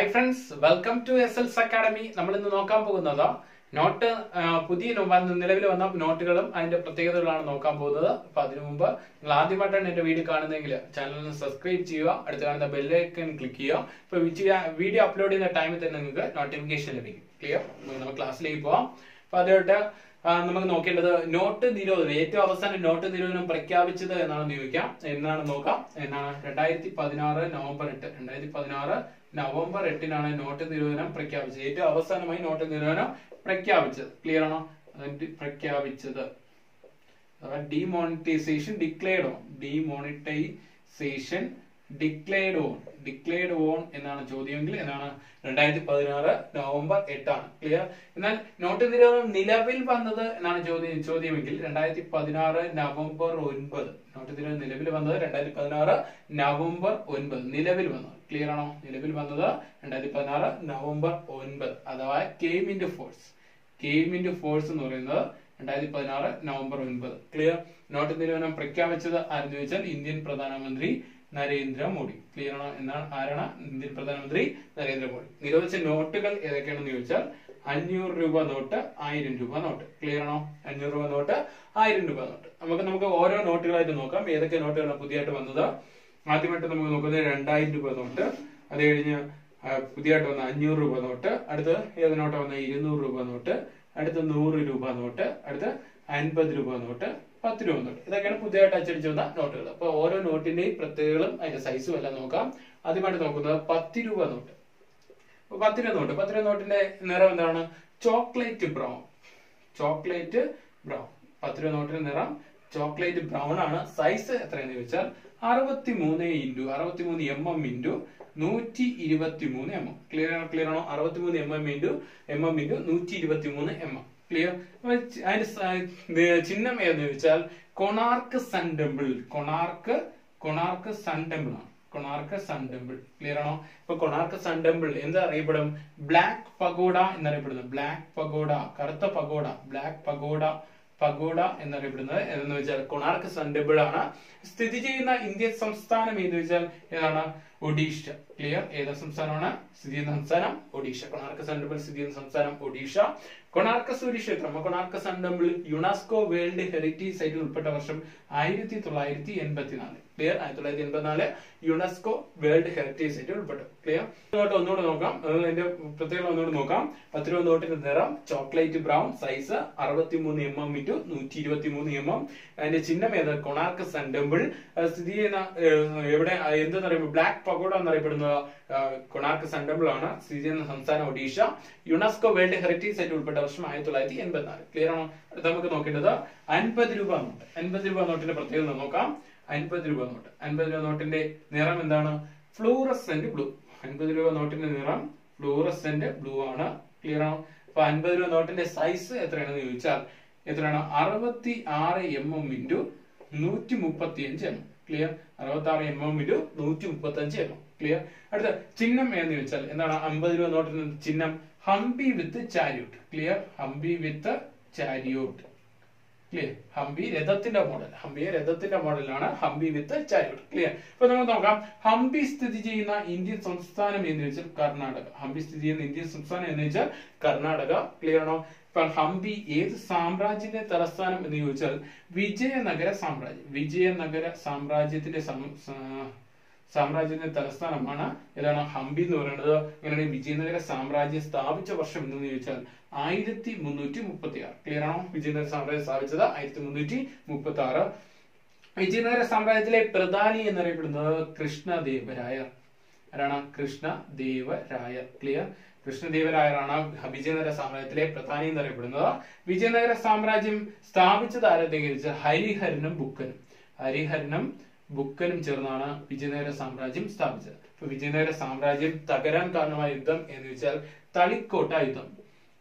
Hi friends welcome to S L's academy നമ്മൾ ഇന്ന് നോക്കാൻ പോകുന്നത് നോട്ട് പുതിയ നിലവിൽ വന്ന നോട്ടുകളും അതിന്റെ പ്രത്യേകതകളാണ് നോക്കാൻ പോകുന്നത്. അപ്പൊ അതിനു മുമ്പ് നിങ്ങൾ ആദ്യമായിട്ടാണ് എന്റെ വീഡിയോ കാണുന്നതെങ്കിൽ ചാനലിന് സബ്സ്ക്രൈബ് ചെയ്യുക അടുത്ത് കാണുന്ന ബെല്ലൈക്കൺ ക്ലിക്ക് ചെയ്യുക. ഇപ്പൊ വീഡിയോ അപ്ലോഡ് ചെയ്യുന്ന ടൈമിൽ തന്നെ നിങ്ങൾക്ക് നോട്ടിഫിക്കേഷൻ ലഭിക്കും. ക്ലിയർ നമുക്ക് ക്ലാസ്സിലേക്ക് പോവാം. അപ്പൊ അതായിട്ട് നമുക്ക് നോക്കേണ്ടത് നോട്ട് നിരോധനം ഏറ്റവും അവസാനം നോട്ട് നിരോധനം പ്രഖ്യാപിച്ചത് എന്നാണ് ചോദിക്കാം. എന്നാണ് നോക്കാം. എന്നാണ്? രണ്ടായിരത്തി പതിനാറ് നവംബർ എട്ട്. രണ്ടായിരത്തി പതിനാറ് നവംബർ എട്ടിനാണ് നോട്ട് നിരോധനം പ്രഖ്യാപിച്ചത്. ഏറ്റവും അവസാനമായി നോട്ട് നിരോധനം പ്രഖ്യാപിച്ചത്. ക്ലിയർ ആണോ? പ്രഖ്യാപിച്ചത്? Demonetisation declared demonetisation declared on declared on എന്നാണ് ചോദ്യമെങ്കിൽ എന്നാണ് രണ്ടായിരത്തി പതിനാറ് നവംബർ എട്ടാണ്. ക്ലിയർ എന്നാൽ നോട്ട് നിരോധനം നിലവിൽ വന്നത് എന്നാണ് ചോദ്യം ചോദ്യമെങ്കിൽ രണ്ടായിരത്തി പതിനാറ് നവംബർ ഒൻപത്. നോട്ട് നിരോധനം നിലവിൽ വന്നത്? രണ്ടായിരത്തി പതിനാറ് നവംബർ ഒൻപത്. നിലവിൽ വന്നത്. ക്ലിയർ ആണോ? നിലവിൽ വന്നത് രണ്ടായിരത്തി പതിനാറ് നവംബർ ഒൻപത്. അഥവാ came in force came in force എന്ന് പറയുന്നത് രണ്ടായിരത്തി പതിനാറ് നവംബർ ഒൻപത്. ക്ലിയർ നോട്ട് നിരോധനം പ്രഖ്യാപിച്ചത്? ആരെന്ന് ചോദിച്ചാൽ ഇന്ത്യൻ പ്രധാനമന്ത്രി നരേന്ദ്രമോദി. ക്ലിയർ ആണോ? എന്നാണ് ആരാണ്? ഇന്ത്യൻ പ്രധാനമന്ത്രി നരേന്ദ്രമോദി. നിരോധിച്ച നോട്ടുകൾ ഏതൊക്കെയാണെന്ന് ചോദിച്ചാൽ അഞ്ഞൂറ് രൂപ നോട്ട് ആയിരം രൂപ നോട്ട്. ക്ലിയർ ആണോ? അഞ്ഞൂറ് രൂപ നോട്ട് ആയിരം രൂപ നോട്ട്. നമുക്ക് നമുക്ക് ഓരോ നോട്ടുകളായിട്ട് നോക്കാം. ഏതൊക്കെ നോട്ടുകളാണ് പുതിയതായിട്ട് വന്നത്? ആദ്യമായിട്ട് നമുക്ക് നോക്കുന്നത് രണ്ടായിരം രൂപ നോട്ട്. അത് കഴിഞ്ഞ് പുതിയതായിട്ട് വന്ന അഞ്ഞൂറ് രൂപ നോട്ട്. അടുത്ത് ഏത് നോട്ടാണ് വന്ന ഇരുന്നൂറ് രൂപ നോട്ട്. അടുത്ത് നൂറ് രൂപ നോട്ട്. അടുത്ത് അൻപത് രൂപ നോട്ട്. പത്ത് രൂപ നോട്ട് ഇതൊക്കെയാണ് പുതിയതായിട്ട് അച്ചടിച്ചു വന്ന നോട്ടുകൾ. അപ്പൊ ഓരോ നോട്ടിന്റെയും പ്രത്യേകതകളും അതിന്റെ സൈസും എല്ലാം നോക്കാം. ആദ്യമായിട്ട് നോക്കുന്നത് പത്ത് രൂപ നോട്ട്. പത്ത് രൂപ നോട്ട്. പത്ത് രൂപ നോട്ടിന്റെ നിറം എന്താണ്? Chocolate brown. Chocolate brown. പത്ത് രൂപ നോട്ടിന്റെ നിറം ചോക്ലേറ്റ് ബ്രൗൺ ആണ്. സൈസ് എത്രയെന്ന് ചോദിച്ചാൽ അറുപത്തി മൂന്ന് ഇന്റു അറുപത്തി മൂന്ന് എം എം ഇന്റു നൂറ്റി ഇരുപത്തി മൂന്ന് എം എം ക്ലിയർ ആണോ? ക്ലിയർ ആണോ? അറുപത്തി മൂന്ന് M M into M M into നൂറ്റി ഇരുപത്തി മൂന്ന് എം എം ക്ലിയർ ഇത് ചിഹ്നം ഏതെന്ന് ചോദിച്ചാൽ Konark sun temple. Konark Konark sun temple ആണ്. Konark sun temple. ക്ലിയർ ആണോ? ഇപ്പൊ കൊണാർക്ക് സൺ ടെമ്പിൾ എന്താ അറിയപ്പെടും? ബ്ലാക്ക് പഗോഡ എന്നറിയപ്പെടുന്നത്. ബ്ലാക്ക് പഗോഡ കറുത്ത പഗോഡ ബ്ലാക്ക് പഗോഡ പഗോഡ എന്നറിയപ്പെടുന്നത് എന്ന് വെച്ചാൽ കൊണാർക്ക് സൺ ടെമ്പിൾ ആണ്. സ്ഥിതി ചെയ്യുന്ന ഇന്ത്യൻ സംസ്ഥാനം ഏതെന്ന് വെച്ചാൽ ഏതാണ്? ഒഡീഷ. ക്ലിയർ ഏത് സംസ്ഥാനമാണ്? സ്ഥിതി ചെയ്യുന്ന സംസ്ഥാനം ഒഡീഷ. കൊണാർക്ക് സൺ സ്ഥിതി ചെയ്യുന്ന സംസ്ഥാനം Odisha. Konark സൂര്യക്ഷേത്രം Konark sun temple UNESCO world heritage സൈറ്റിൽ ഉൾപ്പെട്ട വർഷം ആയിരത്തി തൊള്ളായിരത്തി എൺപത്തിനാല് ക്ലിയർ ആയിരത്തി തൊള്ളായിരത്തി എൺപത്തിനാല് യുനെസ്കോ വേൾഡ് ഹെറിറ്റേജ് സൈറ്റിൽ ഉൾപ്പെട്ടു. ക്ലിയർ നോട്ട് ഒന്നുകൂടെ നോക്കാം. അത് അതിന്റെ പ്രത്യേകത ഒന്നുകൂടെ നോക്കാം. പത്ത് രൂപ നോട്ടിന്റെ നിറം. ചോക്ലേറ്റ് ബ്രൗൺ സൈസ് അറുപത്തി മൂന്ന് എം എം ഇന്റു നൂറ്റി ഇരുപത്തി മൂന്ന് എം എം. അതിന്റെ ചിഹ്നം ഏത്? കൊണാർക്ക സൺ ടെമ്പിൾ സ്ഥിതി ചെയ്യുന്ന എവിടെ എന്താ പറയുമ്പോൾ ബ്ലാക്ക് പഗോഡ എന്നറിയപ്പെടുന്നത് കൊണാർക്ക് സൺ ടെമ്പിൾ ആണ് ചെയ്യുന്ന സംസ്ഥാനം Odisha UNESCO world heritage site ഉൾപ്പെട്ട വർഷം ആയിരത്തി തൊള്ളായിരത്തി എൺപത്തിനാല് ക്ലിയർ ആണോ നമുക്ക് നോക്കേണ്ടത് അൻപത് രൂപ നോട്ട്. അൻപത് രൂപ നോട്ടിന്റെ പ്രത്യേകത നോക്കാം. അൻപത് രൂപ നോട്ട്. അൻപത് രൂപ നോട്ടിന്റെ നിറം എന്താണ്? Fluorescent blue. അൻപത് രൂപ നോട്ടിന്റെ നിറം ഫ്ലൂറസെന്റ് ബ്ലൂ ആണ്. ക്ലിയർ ആണോ? അപ്പൊ അൻപത് രൂപ നോട്ടിന്റെ സൈസ് എത്രയാണെന്ന് ചോദിച്ചാൽ എത്രയാണ്? അറുപത്തി ആറ് എം എം ഇന്റു നൂറ്റി മുപ്പത്തി അഞ്ച് എം എം. ക്ലിയർ അറുപത്താറ് എം എം ഇന്റു നൂറ്റി മുപ്പത്തഞ്ച് എം എം ക്ലിയർ അടുത്ത ചിഹ്നം എന്ന് ചോദിച്ചാൽ എന്താണ് അമ്പത് രൂപ നോട്ടിന്റെ ചിഹ്നം? Hampi with chariot clear Hampi with chariot clear Hampi രഥത്തിന്റെ model ഹംപിയെ രഥത്തിന്റെ മോഡലാണ് ഹംപി വിത്ത് ചാരിയോട്ട് ക്ലിയർ ഇപ്പൊ നമുക്ക് നോക്കാം. ഹംപി സ്ഥിതി ചെയ്യുന്ന ഇന്ത്യൻ സംസ്ഥാനം എന്ന് വെച്ചാൽ കർണാടക. ഹംപി സ്ഥിതി ചെയ്യുന്ന ഇന്ത്യൻ സംസ്ഥാനം എന്ന് വെച്ചാൽ കർണാടക. ക്ലിയർ ആണോ? ഇപ്പൊ ഹംപി ഏത് സാമ്രാജ്യത്തിന്റെ തലസ്ഥാനം എന്ന് ചോദിച്ചാൽ വിജയനഗര സാമ്രാജ്യം. വിജയനഗര സാമ്രാജ്യത്തിന്റെ സാമ്രാജ്യത്തിന്റെ തലസ്ഥാനമാണ് ഏതാണ് ഹംപി എന്ന് പറയുന്നത്. ഇങ്ങനെ വിജയനഗര സാമ്രാജ്യം സ്ഥാപിച്ച വർഷം എന്ന് ചോദിച്ചാൽ ആയിരത്തി മുന്നൂറ്റി മുപ്പത്തി ആറ് ക്ലിയർ ആണോ? വിജയനഗര സാമ്രാജ്യം സ്ഥാപിച്ചത് ആയിരത്തി മുന്നൂറ്റി മുപ്പത്തി ആറ് വിജയനഗര സാമ്രാജ്യത്തിലെ പ്രധാനി എന്നറിയപ്പെടുന്നത് കൃഷ്ണദേവരായർ. ആരാണ്? കൃഷ്ണദേവരായർ. ക്ലിയർ കൃഷ്ണദേവരായരാണ് വിജയനഗര സാമ്രാജ്യത്തിലെ പ്രധാനി എന്നറിയപ്പെടുന്നത്. വിജയനഗര സാമ്രാജ്യം സ്ഥാപിച്ചത് ആരെ? ഹരിഹരനും ബുക്കനും. ഹരിഹരനും ബുക്കനും ചേർന്നാണ് വിജയനഗര സാമ്രാജ്യം സ്ഥാപിച്ചത്. ഇപ്പൊ വിജയനഗര സാമ്രാജ്യം തകരാൻ കാരണമായ യുദ്ധം എന്ന് വെച്ചാൽ തളിക്കോട്ട യുദ്ധം.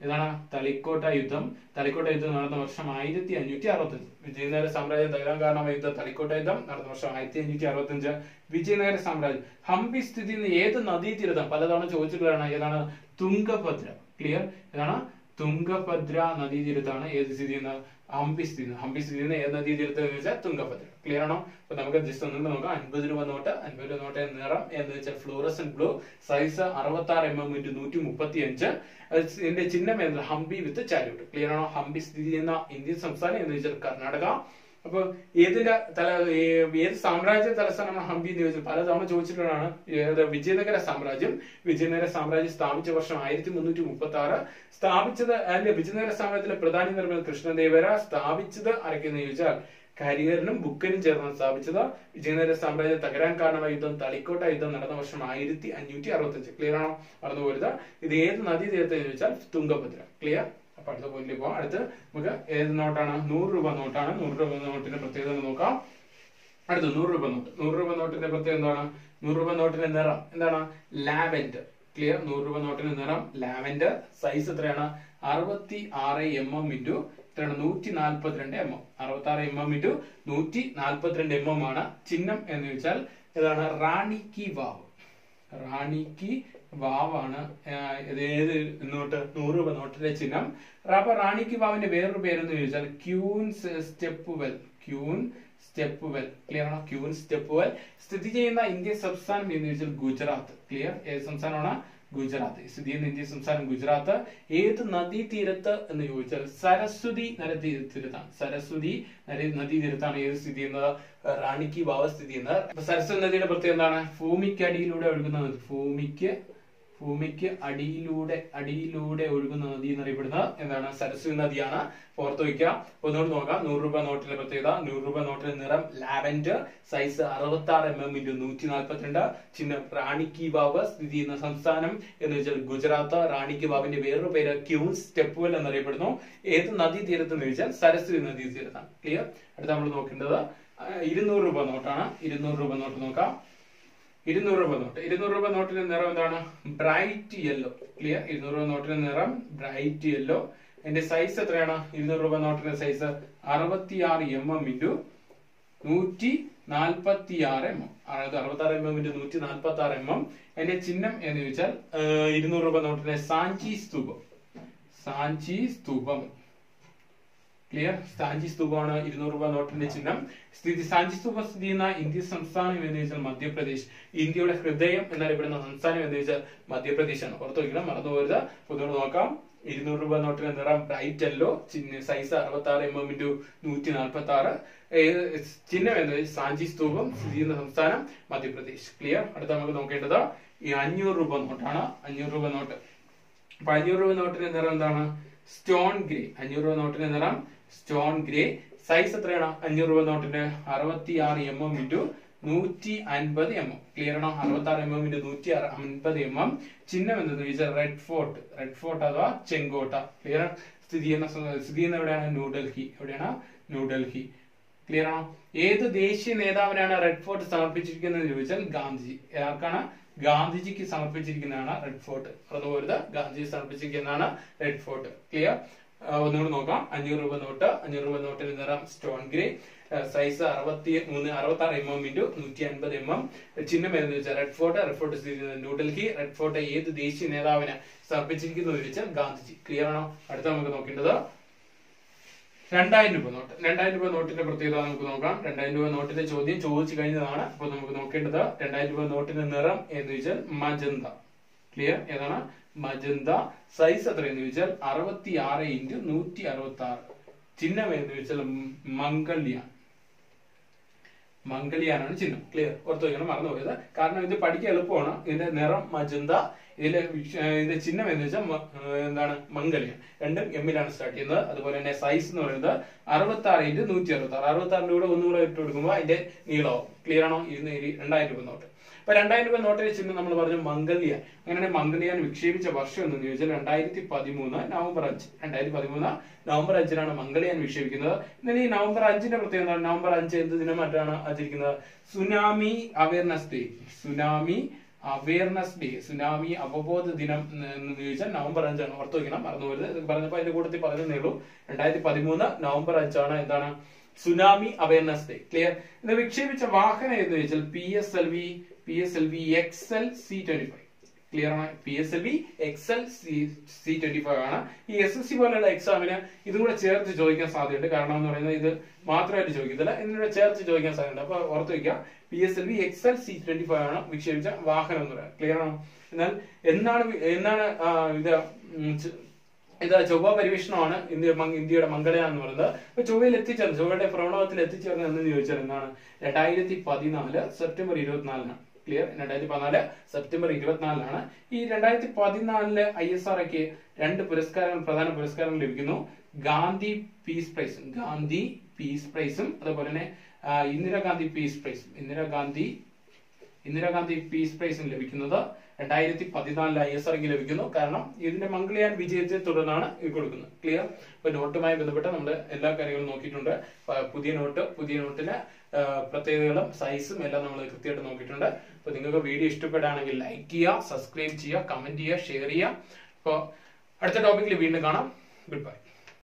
ഏതാണ്? തളിക്കോട്ട യുദ്ധം. തളിക്കോട്ട യുദ്ധം നടന്ന വർഷം ആയിരത്തി അഞ്ഞൂറ്റി അറുപത്തഞ്ച് വിജയനഗര സാമ്രാജ്യം തകരാൻ കാരണമായ യുദ്ധം തളിക്കോട്ട യുദ്ധം. നടന്ന വർഷം ആയിരത്തി അഞ്ഞൂറ്റി അറുപത്തഞ്ച് വിജയനഗര സാമ്രാജ്യം. ഹംപി സ്ഥിതി ഏത് നദീതീരത്താണ്? പലതവണ ചോദിച്ചിട്ടുള്ളതാണ് ഏതാണ്? തുംഗഭദ്ര. ക്ലിയർ ഏതാണ്? തുംഗഭദ്ര നദീതീരത്താണ് ഏത് സ്ഥിതി ചെയ്യുന്നത് ഹംപി സ്ഥിതി ചെയ്യുന്നത് ഹംപി സ്ഥിതി ചെയ്യുന്ന ഏത് നദീതീരത്ത് വെച്ചാൽ തുംഗഭദ്ര. ക്ലിയർ ആണോ? അപ്പൊ നമുക്ക് ജസ്റ്റ് ഒന്ന് നോക്കാം. അൻപത് രൂപ നോട്ട് അൻപത് രൂപ നോട്ട് നിറം എന്ന് വെച്ചാൽ ഫ്ലൂറസൻ ബ്ലൂ. സൈസ് അറുപത്തി ആറ് എം എം ഇന്റു നൂറ്റി മുപ്പത്തി അഞ്ച് ഇതിന്റെ ചിഹ്നം എന്ന് ഹംപി വിത്ത് ചാരിയോട്ട് ക്ലിയർ ആണോ? ഹംപി സ്ഥിതി ചെയ്യുന്ന ഇന്ത്യൻ സംസ്ഥാനം എന്ന് വെച്ചാൽ കർണാടക. അപ്പൊ ഏതിന്റെ തല ഏത് സാമ്രാജ്യ തലസ്ഥാനമാണ് ഹംപി എന്ന് ചോദിച്ചാൽ പലതവണ ചോദിച്ചിട്ടുള്ളതാണ് ഏത് വിജയനഗര സാമ്രാജ്യം. വിജയനഗര സാമ്രാജ്യം സ്ഥാപിച്ച വർഷം ആയിരത്തി മുന്നൂറ്റി മുപ്പത്തി ആറ് സ്ഥാപിച്ചത് അതിന്റെ വിജയനഗര സാമ്രാജ്യത്തിലെ പ്രധാന നിർമ്മിത കൃഷ്ണദേവര സ്ഥാപിച്ചത് ആരൊക്കെയെന്ന് ചോദിച്ചാൽ കരിയറിനും ബുക്കനും ചേർന്നാണ് സ്ഥാപിച്ചത്. വിജയനഗര സാമ്രാജ്യം തകരാൻ കാരണമായ യുദ്ധം തളിക്കോട്ട യുദ്ധം നടന്ന വർഷം ആയിരത്തി അഞ്ഞൂറ്റി അറുപത്തി അഞ്ച് ക്ലിയർ ആണോ? മറന്നുപോരുത്. ഇത് ഏത് നദീ ചോദിച്ചാൽ തുംഗഭദ്ര. ക്ലിയർ അപ്പൊ അടുത്ത പോയിന്റിൽ പോവാം. അടുത്ത് നമുക്ക് ഏത് നോട്ടാണ്? നൂറ് രൂപ നോട്ടാണ്. നൂറ് രൂപ നോട്ടിന്റെ പ്രത്യേകത നോക്കാം. അടുത്ത് നൂറ് രൂപ നോട്ട്. നൂറ് രൂപ നോട്ടിന്റെ പ്രത്യേകത എന്താണ്? നൂറ് രൂപ നോട്ടിന്റെ നിറം എന്താണ്? Lavender clear? നൂറ് രൂപ നോട്ടിന്റെ നിറം ലാവൻഡർ. സൈസ് എത്രയാണ്? അറുപത്തി ആറ് എം എം ഇന്റു എത്രയാണ്? നൂറ്റി നാൽപ്പത്തിരണ്ട് എം എം. അറുപത്തി ആറ് എം എം ഇന്റു നൂറ്റി നാൽപ്പത്തിരണ്ട് എം എം ആണ് ചിഹ്നം എന്ന് വെച്ചാൽ ഏതാണ്? റാണി കി വാവ്. റാണിക്ക് വാവാണ്. ഏത് നോട്ട് നൂറ് രൂപ നോട്ടിലെ ചിഹ്നം. അപ്പൊ റാണിക്ക് വാവിന്റെ വേറൊരു പേരെന്ന് ചോദിച്ചാൽ queen's step well queen step well clear ആണോ? ക്യൂൻ സ്റ്റെപ്പ് വെൽ സ്ഥിതി ചെയ്യുന്ന ഇന്ത്യ സംസ്ഥാനം എന്ന് ചോദിച്ചാൽ ഗുജറാത്ത്. ക്ലിയർ ഏത് സംസ്ഥാനമാണ്? ഗുജറാത്ത്. സ്ഥിതി ചെയ്യുന്ന ഇന്ത്യ സംസ്ഥാനം ഗുജറാത്ത്. ഏത് നദീ തീരത്ത് എന്ന് ചോദിച്ചാൽ സരസ്വതി നദീ തീരത്താണ് സരസ്വതി നദീ നദീ തീരത്താണ് ഏത് സ്ഥിതി ചെയ്യുന്നത്? റാണിക്ക് വാവ് സ്ഥിതി ചെയ്യുന്നത്. സരസ്വതി നദിയുടെ പ്രത്യേകത എന്താണ്? ഭൂമിക്കടിയിലൂടെ ഒഴുകുന്ന ഭൂമിക്ക് ഭൂമിക്ക് അടിയിലൂടെ അടിയിലൂടെ ഒഴുകുന്ന നദി എന്നറിയപ്പെടുന്നത് എന്താണ്? സരസ്വതി നദിയാണ്. ഓർത്ത് വയ്ക്കുക ഒന്നുകൂടി നോക്കാം. നൂറ് രൂപ നോട്ടിലെ പ്രത്യേകത. നൂറ് രൂപ നോട്ടിലെ നിറം ലാവൻഡർ. സൈസ് അറുപത്തി ആറ് എം എം ഇന്റു നൂറ്റി നാൽപ്പത്തിരണ്ട് ചിഹ്നം റാണിക്കി ബാബ് സ്ഥിതി ചെയ്യുന്ന സംസ്ഥാനം എന്ന് വെച്ചാൽ ഗുജറാത്ത്. റാണി കി ബാബിന്റെ വേറൊരു പേര് ക്യൂൻ സ്റ്റെപ്പുവൽ എന്നറിയപ്പെടുന്നു. ഏത് നദീ തീരത്ത് എന്ന് ചോദിച്ചാൽ സരസ്വതി നദി തീരത്താണ്. ക്ലിയർ അടുത്ത നമ്മൾ നോക്കേണ്ടത് ഇരുന്നൂറ് രൂപ നോട്ടാണ്. ഇരുന്നൂറ് രൂപ നോട്ട് നോക്കാം. ഇരുന്നൂറ് രൂപ നോട്ട്. ഇരുന്നൂറ് രൂപ നോട്ടിന്റെ നിറം എന്താണ്? ബ്രൈറ്റ് യെല്ലോ ക്ലിയർ ഇരുന്നൂറ് രൂപ നോട്ടിന്റെ നിറം ബ്രൈറ്റ് യെല്ലോ എന്റെ സൈസ് എത്രയാണ്? ഇരുന്നൂറ് രൂപ നോട്ടിന്റെ സൈസ് അറുപത്തി ആറ് എം എം ഇന്റു നൂറ്റി നാൽപ്പത്തി ആറ് എം എം അതായത് അറുപത്തി ആറ് എം എം ഇന്റു നൂറ്റി നാൽപ്പത്തി ആറ് എം എം അതിന്റെ ചിഹ്നം എന്ന് ചോദിച്ചാൽ ഇരുന്നൂറ് രൂപ നോട്ടിന്റെ സാഞ്ചി സ്തൂപം. സാഞ്ചി സ്തൂപം. ക്ലിയർ സാഞ്ചി സ്തൂപമാണ് ഇരുന്നൂറ് രൂപ നോട്ടിന്റെ ചിഹ്നം. സ്ഥിതി സാഞ്ചി സ്തൂപം സ്ഥിതി ചെയ്യുന്ന ഇന്ത്യൻ സംസ്ഥാനം എന്ന് ചോദിച്ചാൽ മധ്യപ്രദേശ്. ഇന്ത്യയുടെ ഹൃദയം എന്നറിയപ്പെടുന്ന സംസ്ഥാനം എന്ന് ചോദിച്ചാൽ മധ്യപ്രദേശാണ്. ഓർത്തു വയ്ക്കണം മറന്നു പോരുത് ഒന്നുകൂടെ നോക്കാം. ഇരുന്നൂറ് രൂപ നോട്ടിന്റെ നിറം ബ്രൈറ്റ് യെല്ലോ സൈസ് അറുപത്തി ആറ് എം എം ഇന്റു നൂറ്റി നാൽപ്പത്തി ആറ് ചിഹ്നം എന്ന് സാഞ്ചി സ്തൂപം സ്ഥിതി ചെയ്യുന്ന സംസ്ഥാനം മധ്യപ്രദേശ്. ക്ലിയർ അടുത്ത നമുക്ക് നോക്കേണ്ടത് ഈ അഞ്ഞൂറ് രൂപ നോട്ടാണ്. അഞ്ഞൂറ് രൂപ നോട്ട്. അപ്പൊ അഞ്ഞൂറ് രൂപ നോട്ടിന്റെ നിറം എന്താണ്? സ്റ്റോൺ ഗ്രേ അഞ്ഞൂറ് രൂപ നോട്ടിന്റെ നിറം. സ്റ്റോൺ ഗ്രേ സൈസ് എത്രയാണ്? അഞ്ഞൂറ് രൂപ നോട്ടിന്റെ അറുപത്തി ആറ് എം എം ഇന്റു നൂറ്റി അൻപത് എം എം ക്ലിയർ ആണോ? അറുപത്തി ആറ് എം എം ഇന്റു നൂറ്റി അൻപത് എം എം ചിഹ്നം എന്തെന്ന് ചോദിച്ചാൽ റെഡ് ഫോർട്ട് റെഡ് ഫോർട്ട് അഥവാ ചെങ്കോട്ട. ക്ലിയർ സ്ഥിതി ചെയ്യുന്ന സ്ഥിതി ചെയ്യുന്ന എവിടെയാണ്? ന്യൂഡൽഹി എവിടെയാണ്? ന്യൂഡൽഹി ക്ലിയർ ആണോ? ഏത് ദേശീയ നേതാവിനാണ് റെഡ് ഫോർട്ട് സമർപ്പിച്ചിരിക്കുന്നത് ചോദിച്ചാൽ ഗാന്ധിജി. ആർക്കാണ്? ഗാന്ധിജിക്ക് സമർപ്പിച്ചിരിക്കുന്നതാണ് റെഡ് ഫോർട്ട് മറന്നു ഗാന്ധിജി സമർപ്പിച്ചിരിക്കുന്നതാണ് റെഡ് ഫോർട്ട് ക്ലിയർ ഒന്നുകൂടി നോക്കാം. അഞ്ഞൂറ് രൂപ നോട്ട്. അഞ്ഞൂറ് രൂപ നോട്ടിന്റെ നിറം സ്റ്റോൺ ഗ്രേ സൈസ് അറുപത്തി മൂന്ന് അറുപത്തി ആറ് എം എം ഇന്റു നൂറ്റി അൻപത് എം എം ചിഹ്നം വരുന്നത് വെച്ചാൽ റെഡ് ഫോർട്ട് റെഡ് ഫോർട്ട് സ്ഥിതി ചെയ്യുന്നത് ന്യൂഡൽഹി റെഡ് ഫോർട്ട് ഏത് ദേശീയ നേതാവിന് സമർപ്പിച്ചിരിക്കുന്നു ചോദിച്ചാൽ ഗാന്ധിജി. ക്ലിയർ ആണോ? അടുത്ത നമുക്ക് നോക്കേണ്ടത് രണ്ടായിരം രൂപ നോട്ട്. രണ്ടായിരം രൂപ നോട്ടിന്റെ പ്രത്യേകത നമുക്ക് നോക്കാം. രണ്ടായിരം രൂപ നോട്ടിന്റെ ചോദ്യം ചോദിച്ചു കഴിഞ്ഞതാണ്. അപ്പൊ നമുക്ക് നോക്കേണ്ടത് രണ്ടായിരം രൂപ നോട്ടിന്റെ നിറം എന്ന് വെച്ചാൽ മജന്ത. ക്ലിയർ ഏതാണ്? മജന്ത. സൈസ് എത്രയെന്ന് ചോദിച്ചാൽ അറുപത്തി ആറ് ഇന്റു നൂറ്റി അറുപത്തി ആറ് ചിഹ്നം എന്ന് ചോദിച്ചാൽ മംഗള്യാൻ മംഗളിയാനാണ് ചിഹ്നം. ക്ലിയർ ഓർത്തു വയ്ക്കണം മറന്നു പോയത് കാരണം ഇത് പഠിക്കാൻ എളുപ്പമാണ്. ഇതിന്റെ നിറം മജന്ത ഇതിലെ ഇതിന്റെ ചിഹ്നം എന്ന് വെച്ചാൽ എന്താണ്? മംഗളിയാൻ രണ്ടും എമ്മിലാണ് സ്റ്റാർട്ട് ചെയ്യുന്നത്. അതുപോലെ തന്നെ സൈസ് എന്ന് പറയുന്നത് അറുപത്തി ആറ് ഇന്റ് നൂറ്റി അറുപത്തി ആറ് അറുപത്തി ആറിന്റെ കൂടെ ഒന്നുകൂടെ ഇട്ട് കൊടുക്കുമ്പോൾ അതിന്റെ നീളമാവും ക്ലിയർ ആണോ? ഇരുന്ന് ഇരി- രണ്ടായിരം രൂപ നോട്ട് അപ്പൊ രണ്ടായിരം രൂപ നോട്ടിലെ ചിഹ്നം നമ്മൾ പറഞ്ഞു മംഗൾയാൻ. അങ്ങനെ മംഗൾയാൻ വിക്ഷേപിച്ച വർഷം എന്ന് ചോദിച്ചാൽ രണ്ടായിരത്തി പതിമൂന്ന് നവംബർ അഞ്ച്. രണ്ടായിരത്തി പതിമൂന്ന് നവംബർ അഞ്ചിനാണ് മംഗൾയാൻ വിക്ഷേപിക്കുന്നത്. എന്നാൽ ഈ നവംബർ അഞ്ചിന്റെ പ്രത്യേകത എന്താണ്? നവംബർ അഞ്ച് എന്ത് ദിനമായിട്ടാണ് ആചരിക്കുന്നത്? Tsunami awareness day. Tsunami awareness day. Tsunami അവബോധ ദിനം എന്ന് ചോദിച്ചാൽ നവംബർ അഞ്ചാണ്. ഓർത്ത് വയ്ക്കണം മറന്നു പോലെ പറഞ്ഞപ്പോ അതിന്റെ കൂട്ടത്തിൽ പറഞ്ഞതേ ഉള്ളൂ. രണ്ടായിരത്തി പതിമൂന്ന് നവംബർ അഞ്ചാണ് എന്താണ്? Tsunami awareness day. ക്ലിയർ? ഇത് വിക്ഷേപിച്ച വാഹനം എന്ന് ചോദിച്ചാൽ P S L V P S L V X L C twenty five clear ആണ്? P S L V X L C C twenty five ആണ്. ഈ എസ് എസ് സി പോലെയുള്ള എക്സാമിന് ചേർത്ത് ചോദിക്കാൻ സാധ്യതയുണ്ട്. കാരണം എന്ന് പറയുന്നത് ഇത് മാത്രമായിട്ട് ചോദിക്കത്തില്ല. ഇതിനൂടെ ചേർത്ത് ചോദിക്കാൻ സാധ്യതയുണ്ട്. അപ്പൊ ഓർത്ത് വയ്ക്കുക P S L V L C twenty five ആണ് വിക്ഷേപിച്ച വാഹനം എന്ന് പറയുന്നത്. ക്ലിയർ ആണോ? എന്നാൽ എന്നാണ് എന്നാണ് ഇത് ഇത് ചൊവ്വ പരീക്ഷണമാണ് ഇന്ത്യ ഇന്ത്യയുടെ മംഗളയാൻ എന്ന് പറയുന്നത്. അപ്പൊ ചൊവ്വയിൽ എത്തിച്ചേർന്നു ചൊവ്വയുടെ ഭ്രമണത്തിൽ എത്തിച്ചേർന്ന് എന്ന് ചോദിച്ചാൽ എന്താണ്? രണ്ടായിരത്തി പതിനാല് സെപ്റ്റംബർ ഇരുപത്തിനാലിനാണ്. ക്ലിയർ രണ്ടായിരത്തി പതിനാല് സെപ്റ്റംബർ ഇരുപത്തിനാലിനാണ്. ഈ രണ്ടായിരത്തി പതിനാലിൽ ഐ എസ് ആർ രണ്ട് പുരസ്കാരങ്ങൾ പ്രധാന പുരസ്കാരങ്ങൾ ലഭിക്കുന്നു. ഗാന്ധി പീസ് പ്രൈസും ഗാന്ധി പീസ് പ്രൈസും അതുപോലെ തന്നെ ഇന്ദിരാഗാന്ധി പീസ് പ്രൈസും ഇന്ദിരാഗാന്ധി ഇന്ദിരാഗാന്ധി പീസ് പ്രൈസും ലഭിക്കുന്നത് രണ്ടായിരത്തി പതിനാലിൽ ഐ എസ് ആർക്ക് ലഭിക്കുന്നു. കാരണം ഇതിന്റെ മംഗളയാൻ വിജയത്തെ തുടർന്നാണ് ഇത് കൊടുക്കുന്നത്. ക്ലിയർ ഇപ്പൊ നോട്ടുമായി ബന്ധപ്പെട്ട് നമ്മൾ എല്ലാ കാര്യങ്ങളും നോക്കിയിട്ടുണ്ട്. പുതിയ നോട്ട് പുതിയ നോട്ടിന് ആ, പ്രത്യേകതകളും സൈസും എല്ലാം നമ്മൾ കൃത്യമായിട്ട് നോക്കിയിട്ടുണ്ട്. അപ്പോൾ നിങ്ങൾക്ക് വീഡിയോ ഇഷ്ടപ്പെടുകയാണെങ്കിൽ ലൈക്ക് ചെയ്യുക സബ്സ്ക്രൈബ് ചെയ്യുക കമന്റ് ചെയ്യുക ഷെയർ ചെയ്യുക. അപ്പോൾ അടുത്ത ടോപ്പിക്കിൽ വീണ്ടും കാണാം. Good bye